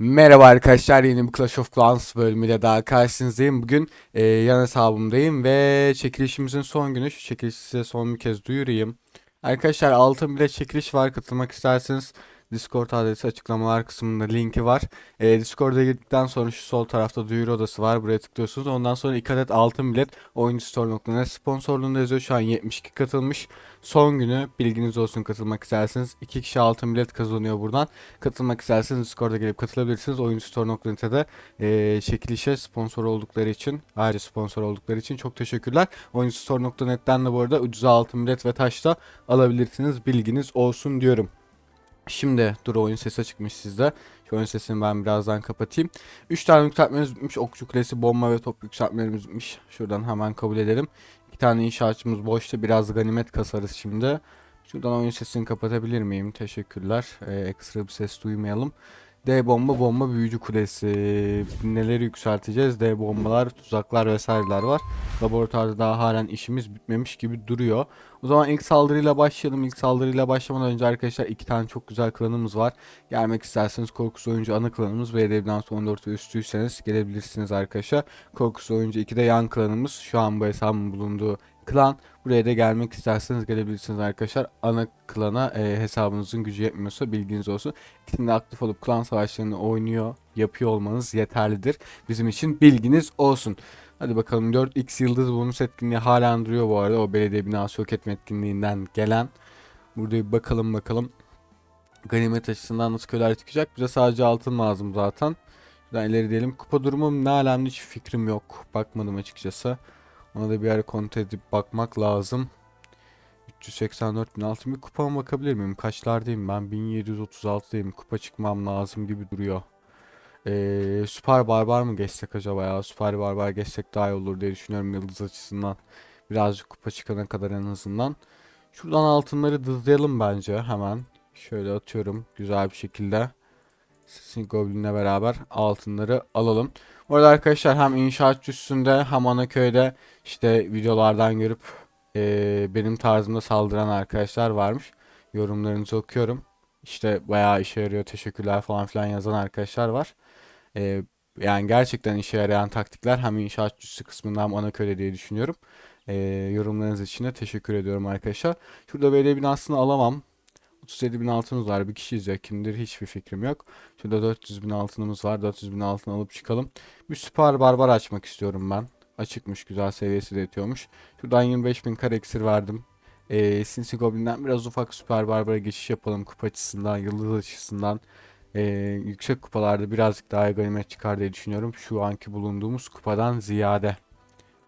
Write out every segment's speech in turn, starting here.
Merhaba arkadaşlar yeni bir Clash of Clans bölümüyle daha karşınızdayım. Bugün e, yan hesabımdayım ve çekilişimizin son günü. Şu çekilişi size son bir kez duyurayım. Arkadaşlar altın bile çekiliş var. Katılmak isterseniz Discord adresi açıklamalar kısmında linki var. E, Discord'a girdikten sonra şu sol tarafta duyuru odası var. Buraya tıklıyorsunuz. Ondan sonra 2 adet altın bilet oyuncustore.net sponsorluğunda yazıyor. Şu an 72 katılmış. Son günü bilginiz olsun katılmak isterseniz. 2 kişi altın bilet kazanıyor buradan. Katılmak isterseniz Discord'a gelip katılabilirsiniz. Oyuncustore.net'e e, çekilişe sponsor oldukları için, ayrıca sponsor oldukları için çok teşekkürler. Oyuncustore.net'ten de bu arada ucuza altın bilet ve taş da alabilirsiniz. Bilginiz olsun diyorum. Şimdi dur oyun sesi çıkmış sizde. Şu oyun sesini ben birazdan kapatayım. 3 tane yükseltmemiz bitmiş. Okçu kulesi, bomba ve top yükseltmelerimiz bitmiş. Şuradan hemen kabul edelim. İki tane inşaatçımız boşta. Biraz ganimet kasarız şimdi. Şuradan oyun sesini kapatabilir miyim? Teşekkürler. Ee, ekstra bir ses duymayalım. D bomba bomba büyücü kulesi. Neleri yükselteceğiz? D bombalar, tuzaklar vesaireler var. Laboratuvarda daha halen işimiz bitmemiş gibi duruyor. O zaman ilk saldırıyla başlayalım. İlk saldırıyla başlamadan önce arkadaşlar iki tane çok güzel klanımız var. Gelmek isterseniz Korkusu Oyuncu ana klanımız ve Edebiyat 14 ve üstüyseniz gelebilirsiniz arkadaşlar. Korkusu Oyuncu 2'de yan klanımız. Şu an bu hesabın bulunduğu klan. Buraya da gelmek isterseniz gelebilirsiniz arkadaşlar. Ana klana e, hesabınızın gücü yetmiyorsa bilginiz olsun. İkisinde aktif olup klan savaşlarını oynuyor, yapıyor olmanız yeterlidir. Bizim için bilginiz olsun. Hadi bakalım 4x yıldız bonus etkinliği halen duruyor bu arada. O belediye binası yok etme etkinliğinden gelen. Burada bir bakalım bakalım. Ganimet açısından nasıl köyler çıkacak. Bize sadece altın lazım zaten. Şuradan ileri diyelim. Kupa durumum ne alemde hiç fikrim yok. Bakmadım açıkçası. Ona da bir ara kontrol edip bakmak lazım. 384 bin altın bir kupama bakabilir miyim? Kaçlardayım ben? 1736'dayım. Kupa çıkmam lazım gibi duruyor. Ee, Süper Barbar mı geçsek acaba ya? Süper Barbar geçsek daha iyi olur diye düşünüyorum yıldız açısından. Birazcık kupa çıkana kadar en azından. Şuradan altınları dızlayalım bence hemen. Şöyle atıyorum güzel bir şekilde. Sizin Goblin'le beraber altınları alalım. Bu arada arkadaşlar hem inşaat üstünde hem Anaköy'de işte videolardan görüp eee, benim tarzımda saldıran arkadaşlar varmış. Yorumlarınızı okuyorum. İşte bayağı işe yarıyor teşekkürler falan filan yazan arkadaşlar var. Eee, yani gerçekten işe yarayan taktikler hem inşaat üstü kısmında hem Anaköy'de diye düşünüyorum. Eee, yorumlarınız için de teşekkür ediyorum arkadaşlar. Şurada belediye binasını alamam. 37 bin altınımız var. Bir kişi izliyor. Kimdir hiçbir fikrim yok. Şurada 400 bin altınımız var. 400 bin altın alıp çıkalım. Bir süper barbar açmak istiyorum ben. Açıkmış. Güzel seviyesi de yetiyormuş. Şuradan 25 bin kare iksir verdim. Ee, Sinsi Goblin'den biraz ufak süper barbara geçiş yapalım. Kupa açısından, yıldız açısından. Ee, yüksek kupalarda birazcık daha ganimet çıkar diye düşünüyorum. Şu anki bulunduğumuz kupadan ziyade.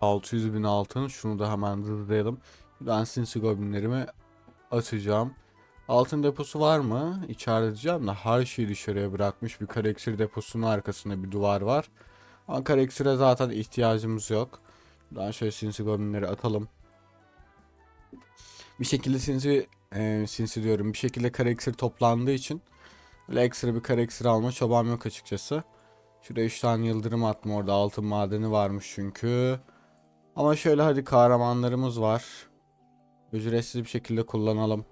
600 bin altın. Şunu da hemen hızlayalım. Şuradan Sinsi Goblin'lerimi atacağım. Altın deposu var mı? İçeride diyeceğim de her şeyi dışarıya bırakmış. Bir kare iksir deposunun arkasında bir duvar var. Ama kare iksire zaten ihtiyacımız yok. Buradan şöyle sinsi goblinleri atalım. Bir şekilde sinsi, e, sinsi diyorum. Bir şekilde kare iksir toplandığı için böyle ekstra bir kare iksir alma çabam yok açıkçası. Şuraya 3 tane yıldırım attım orada. Altın madeni varmış çünkü. Ama şöyle hadi kahramanlarımız var. Ücretsiz bir şekilde kullanalım.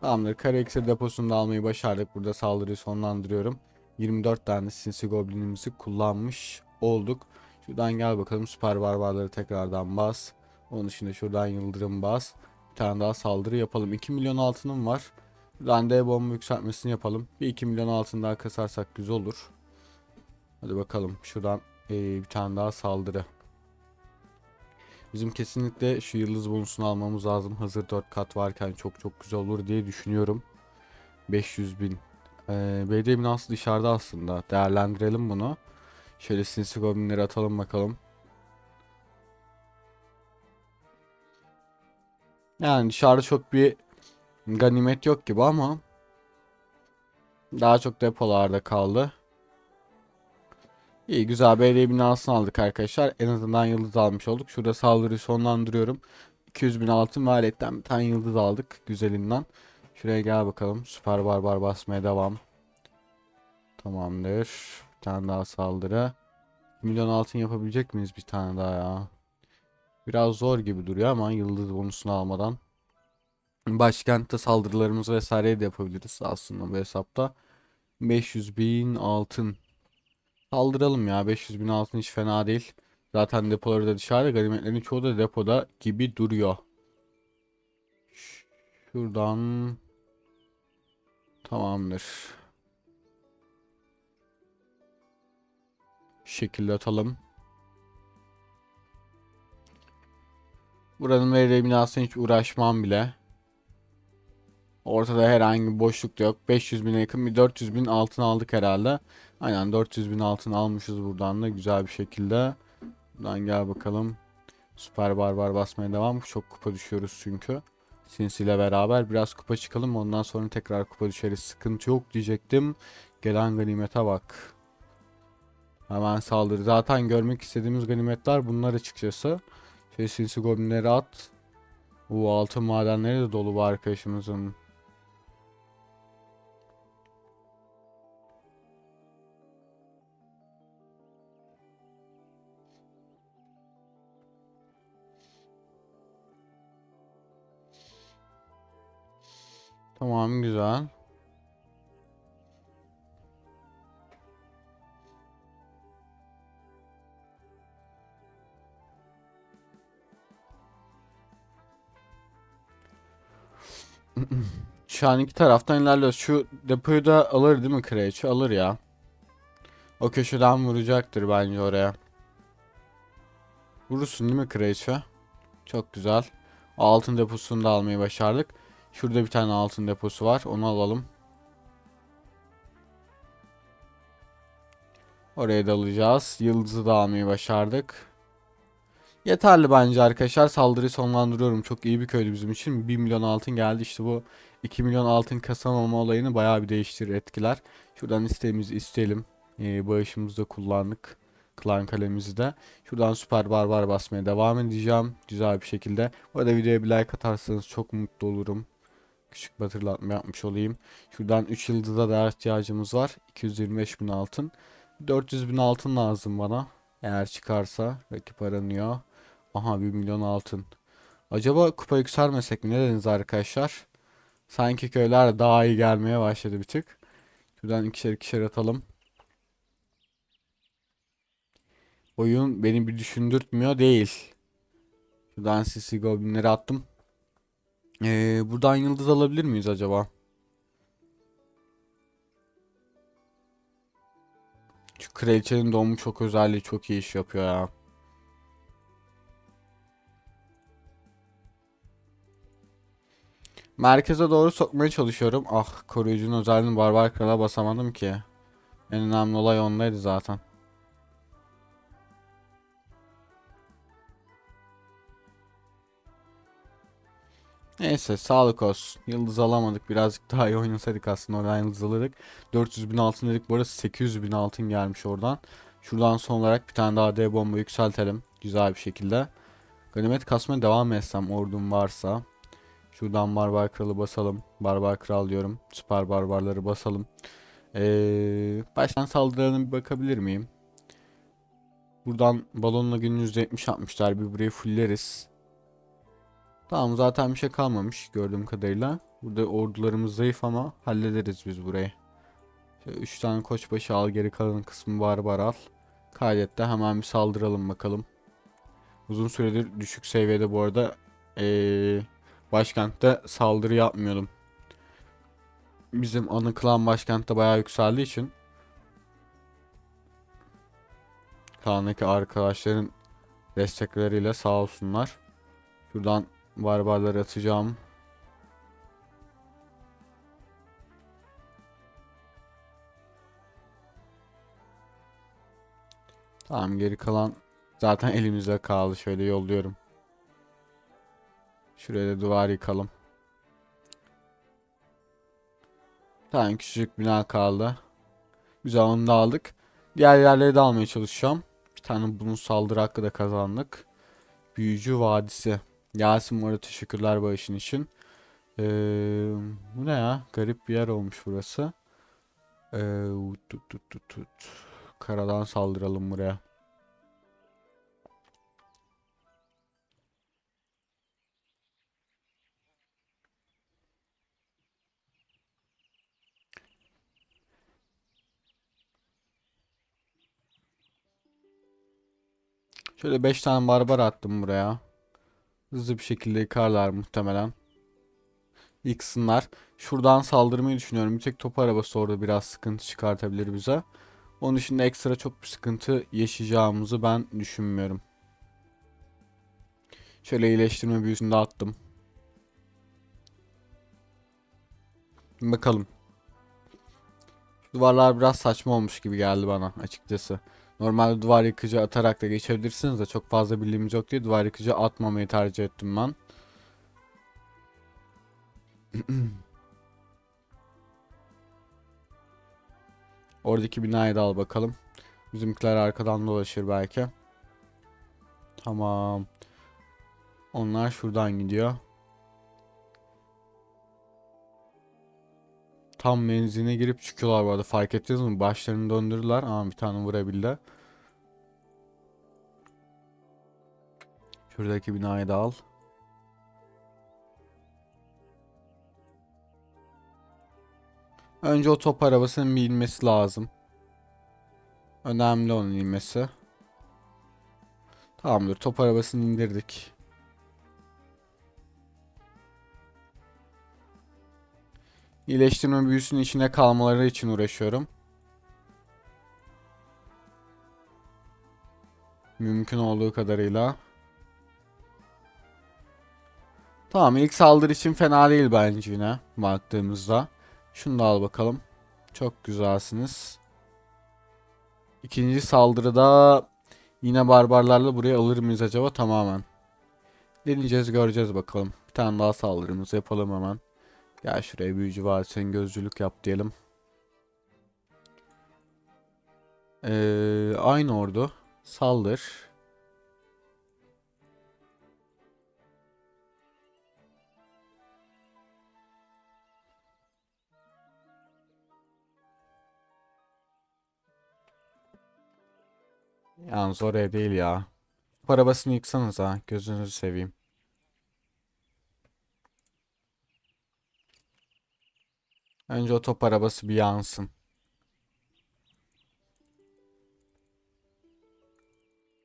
Tamamdır. Kare iksir deposunu da almayı başardık. Burada saldırıyı sonlandırıyorum. 24 tane sinsi goblinimizi kullanmış olduk. Şuradan gel bakalım süper barbarları tekrardan bas. Onun dışında şuradan yıldırım bas. Bir tane daha saldırı yapalım. 2 milyon altınım var. Şuradan D bomba yükseltmesini yapalım. Bir 2 milyon altın daha kasarsak güzel olur. Hadi bakalım. Şuradan eee, bir tane daha saldırı. Bizim kesinlikle şu yıldız bonusunu almamız lazım. Hazır 4 kat varken çok çok güzel olur diye düşünüyorum. 500 bin. Ee, belediye binası dışarıda aslında. Değerlendirelim bunu. Şöyle sinsi goblinleri atalım bakalım. Yani dışarıda çok bir ganimet yok gibi ama daha çok depolarda kaldı. İyi güzel belediye binasını aldık arkadaşlar. En azından yıldız almış olduk. Şurada saldırıyı sonlandırıyorum. 200 bin altın ve aletten bir tane yıldız aldık. Güzelinden. Şuraya gel bakalım. Süper barbar basmaya devam. Tamamdır. Bir tane daha saldırı. Milyon altın yapabilecek miyiz bir tane daha ya? Biraz zor gibi duruyor ama yıldız bonusunu almadan. Başkentte saldırılarımızı vesaire de yapabiliriz aslında bu hesapta. 500 bin altın. Saldıralım ya. 500 bin altın hiç fena değil. Zaten depoları da dışarıda. Ganimetlerin çoğu da depoda gibi duruyor. Şuradan tamamdır. Şekilde atalım. Buranın belediye binasına hiç uğraşmam bile. Ortada herhangi bir boşluk da yok. 500 bine yakın bir 400 bin altın aldık herhalde. Aynen 400 bin altın almışız buradan da güzel bir şekilde. Buradan gel bakalım. Süper barbar basmaya devam. Çok kupa düşüyoruz çünkü. Sinsi ile beraber biraz kupa çıkalım. Ondan sonra tekrar kupa düşeriz. Sıkıntı yok diyecektim. Gelen ganimete bak. Hemen saldırı. Zaten görmek istediğimiz ganimetler bunlar açıkçası. Şey sinsi goblinleri at. Bu altın madenleri de dolu bu arkadaşımızın. Tamam güzel. İki taraftan ilerliyoruz. Şu depoyu da alır değil mi Kraliçe? Alır ya. O köşeden vuracaktır bence oraya. Vurursun değil mi Kraliçe? Çok güzel. Altın deposunu da almayı başardık. Şurada bir tane altın deposu var. Onu alalım. Oraya da alacağız. Yıldızı da almayı başardık. Yeterli bence arkadaşlar. Saldırıyı sonlandırıyorum. Çok iyi bir köydü bizim için. 1 milyon altın geldi. İşte bu 2 milyon altın kazanma olayını bayağı bir değiştirir, etkiler. Şuradan isteğimizi isteyelim. Ee, bağışımızı da kullandık. Klan kalemizi de. Şuradan süper barbar basmaya devam edeceğim. Güzel bir şekilde. Bu arada videoya bir like atarsanız çok mutlu olurum. Küçük bir hatırlatma yapmış olayım. Şuradan 3 yıldıza da ihtiyacımız var. 225 bin altın. 400 bin altın lazım bana. Eğer çıkarsa rakip aranıyor. Aha 1 milyon altın. Acaba kupa yükselmesek mi? Ne dediniz arkadaşlar? Sanki köyler daha iyi gelmeye başladı bir tık. Şuradan ikişer ikişer atalım. Oyun beni bir düşündürtmüyor değil. Şuradan sisi goblinleri attım. Ee, buradan yıldız alabilir miyiz acaba? Şu kraliçenin doğumu çok özelliği çok iyi iş yapıyor ya. Merkeze doğru sokmaya çalışıyorum. Ah koruyucunun özelliğini barbar krala basamadım ki. En önemli olay ondaydı zaten. Neyse sağlık olsun. Yıldız alamadık. Birazcık daha iyi oynasaydık aslında oradan yıldız alırdık. 400 bin altın dedik. Bu arada 800 bin altın gelmiş oradan. Şuradan son olarak bir tane daha D bomba yükseltelim. Güzel bir şekilde. Ganimet kasmaya devam etsem ordum varsa. Şuradan barbar kralı basalım. Barbar kral diyorum. Süper barbarları basalım. Ee, baştan saldırılarına bir bakabilir miyim? Buradan balonla gün %70 atmışlar. Bir burayı fulleriz. Tamam zaten bir şey kalmamış gördüğüm kadarıyla. Burada ordularımız zayıf ama hallederiz biz burayı. 3 tane koçbaşı al geri kalan kısmı barbar al. Kaydet de hemen bir saldıralım bakalım. Uzun süredir düşük seviyede bu arada ee, başkentte saldırı yapmıyordum. Bizim ana klan başkentte bayağı yükseldiği için klandaki arkadaşların destekleriyle sağ olsunlar. Şuradan barbarları atacağım. Tamam geri kalan zaten elimizde kaldı. Şöyle yolluyorum. Şuraya da duvar yıkalım. Tamam küçücük bina kaldı. Güzel onu da aldık. Diğer yerleri de almaya çalışacağım. Bir tane bunun saldırı hakkı da kazandık. Büyücü Vadisi. Yasin Murat'a teşekkürler bağışın için. Ee, bu ne ya? Garip bir yer olmuş burası. Ee, tut tut tut tut. Karadan saldıralım buraya. Şöyle 5 tane barbar attım buraya. Hızlı bir şekilde yıkarlar muhtemelen. Yıksınlar. Şuradan saldırmayı düşünüyorum. Bir tek top arabası orada biraz sıkıntı çıkartabilir bize. Onun dışında ekstra çok bir sıkıntı yaşayacağımızı ben düşünmüyorum. Şöyle iyileştirme büyüsünü de attım. Bakalım. Duvarlar biraz saçma olmuş gibi geldi bana açıkçası. Normalde duvar yıkıcı atarak da geçebilirsiniz de çok fazla bildiğimiz yok diye duvar yıkıcı atmamayı tercih ettim ben. Oradaki binayı da al bakalım. Bizimkiler arkadan dolaşır belki. Tamam. Onlar şuradan gidiyor. Tam menziline girip çıkıyorlar bu arada. Fark ettiniz mi? Başlarını döndürdüler. Ama bir tane vurabildi. Şuradaki binayı da al. Önce o top arabasının bir lazım. Önemli onun inmesi. Tamamdır. Top arabasını indirdik. İyileştirme büyüsünün içine kalmaları için uğraşıyorum. Mümkün olduğu kadarıyla. Tamam ilk saldırı için fena değil bence yine baktığımızda. Şunu da al bakalım. Çok güzelsiniz. İkinci saldırıda yine barbarlarla buraya alır mıyız acaba tamamen. Deneyeceğiz göreceğiz bakalım. Bir tane daha saldırımızı yapalım hemen. Gel şuraya büyücü var sen gözcülük yap diyelim. Ee, aynı ordu. Saldır. Yalnız oraya değil ya. Bu arabasını yıksanız ha. Gözünüzü seveyim. Önce o top arabası bir yansın.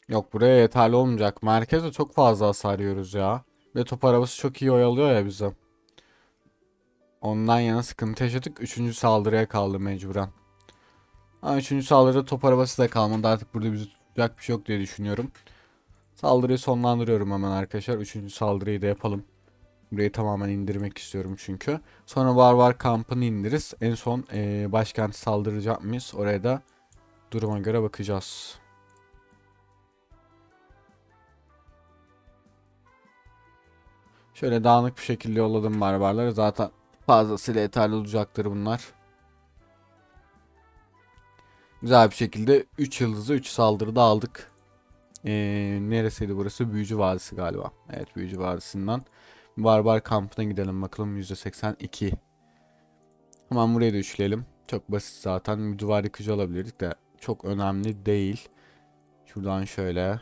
Yok buraya yeterli olmayacak. Merkeze çok fazla hasar yiyoruz ya. Ve top arabası çok iyi oyalıyor ya bizi. Ondan yana sıkıntı yaşadık. Üçüncü saldırıya kaldı mecburen. Ama üçüncü saldırıda top arabası da kalmadı. Artık burada bizi tutacak bir şey yok diye düşünüyorum. Saldırıyı sonlandırıyorum hemen arkadaşlar. Üçüncü saldırıyı da yapalım. Burayı tamamen indirmek istiyorum çünkü. Sonra Barbar kampını indiririz. En son ee, başkenti saldıracak mıyız? Oraya da duruma göre bakacağız. Şöyle dağınık bir şekilde yolladım barbarları. Zaten fazlasıyla yeterli olacaktır bunlar. Güzel bir şekilde 3 yıldızı 3 saldırıda aldık. Ee, neresiydi burası? Büyücü Vadisi galiba. Evet Büyücü Vadisi'nden. Barbar kampına gidelim bakalım %82. Hemen burayı da üçleyelim. Çok basit zaten. Bir duvar yıkıcı alabilirdik de çok önemli değil. Şuradan şöyle.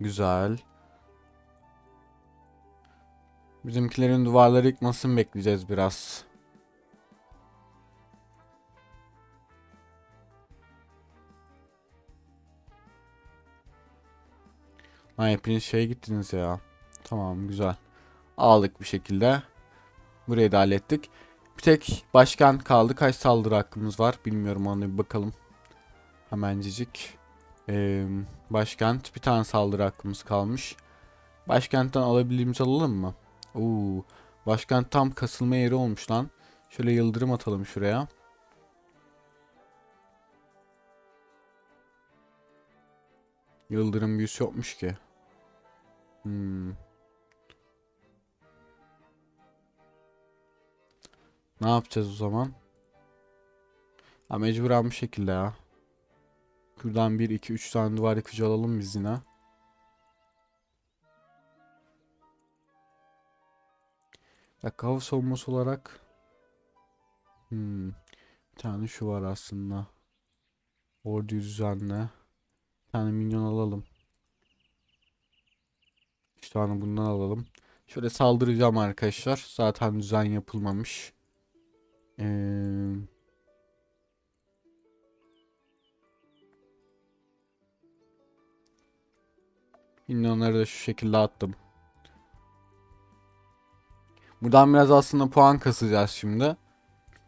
Güzel. Bizimkilerin duvarları yıkmasını bekleyeceğiz biraz. Lan hepiniz şeye gittiniz ya. Tamam güzel. Aldık bir şekilde. Burayı da hallettik. Bir tek başkent kaldı. Kaç saldırı hakkımız var bilmiyorum ona bir bakalım. Hemencik. Ee, başkent bir tane saldırı hakkımız kalmış. Başkentten alabildiğimizi alalım mı? Oo, başkent tam kasılma yeri olmuş lan. Şöyle yıldırım atalım şuraya. Yıldırım büyüsü yokmuş ki. Hmm. Ne yapacağız o zaman? Ha mecburen bir şekilde ya. Şuradan 1, 2, 3 tane duvar yıkıcı alalım biz yine. Ya hava savunması olarak hmm, bir tane şu var aslında. Orduyu düzenle. Bir tane minyon alalım tane bundan alalım. Şöyle saldıracağım arkadaşlar. Zaten düzen yapılmamış. Ee... Minyonları da şu şekilde attım. Buradan biraz aslında puan kasacağız şimdi.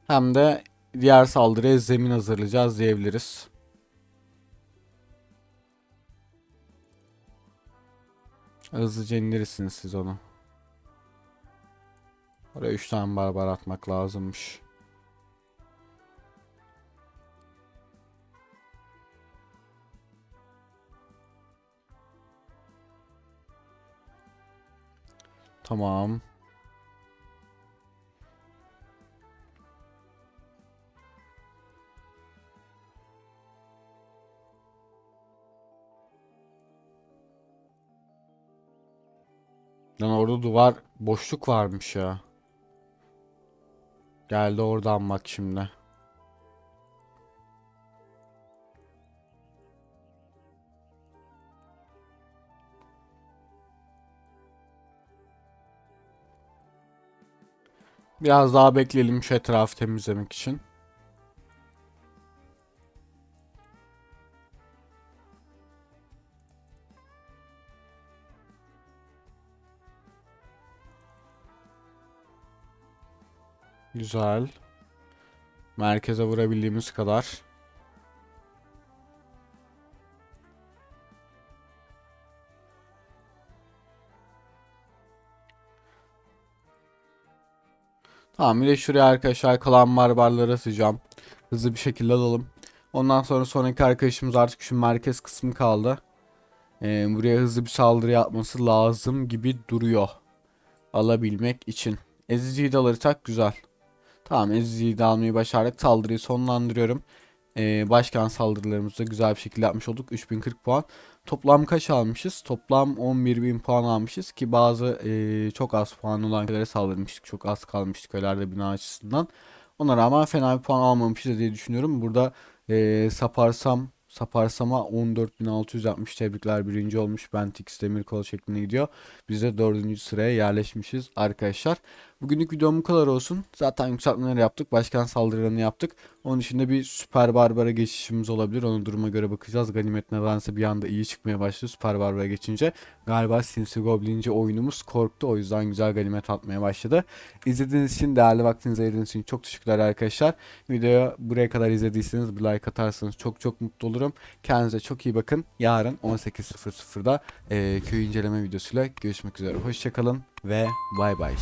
Hem de diğer saldırıya zemin hazırlayacağız diyebiliriz. Hızlıca indirirsiniz siz onu. Oraya 3 tane barbar atmak lazımmış. Tamam. Lan orada duvar boşluk varmış ya. Geldi oradan bak şimdi. Biraz daha bekleyelim şu etrafı temizlemek için. Güzel. Merkeze vurabildiğimiz kadar. Tamam bir de şuraya arkadaşlar kalan barbarları atacağım. Hızlı bir şekilde alalım. Ondan sonra sonraki arkadaşımız artık şu merkez kısmı kaldı. Ee, buraya hızlı bir saldırı yapması lazım gibi duruyor. Alabilmek için. Eziciyi de alırsak güzel. Tamam Eziciyi de almayı başardık. Saldırıyı sonlandırıyorum. Ee, başkan saldırılarımızı da güzel bir şekilde yapmış olduk. 3040 puan. Toplam kaç almışız? Toplam 11.000 puan almışız ki bazı e, çok az puan olan kölelere saldırmıştık. Çok az kalmıştık kölelerde bina açısından. Ona rağmen fena bir puan almamışız diye düşünüyorum. Burada e, Saparsam Saparsam'a 14.600 yapmış. Tebrikler birinci olmuş. Bentix Demirkol şeklinde gidiyor. Biz de dördüncü sıraya yerleşmişiz arkadaşlar. Bugünlük videom bu kadar olsun. Zaten yükseltmeleri yaptık. Başkan saldırılarını yaptık. Onun dışında bir süper barbara geçişimiz olabilir. Onu duruma göre bakacağız. Ganimet nedense bir anda iyi çıkmaya başladı süper barbara geçince. Galiba Sinsi Goblinci oyunumuz korktu. O yüzden güzel ganimet atmaya başladı. İzlediğiniz için, değerli vaktinizi ayırdığınız için çok teşekkürler arkadaşlar. Videoyu buraya kadar izlediyseniz bir like atarsanız çok çok mutlu olurum. Kendinize çok iyi bakın. Yarın 18.00'da e, köy inceleme videosuyla görüşmek üzere. Hoşçakalın ve bay bay.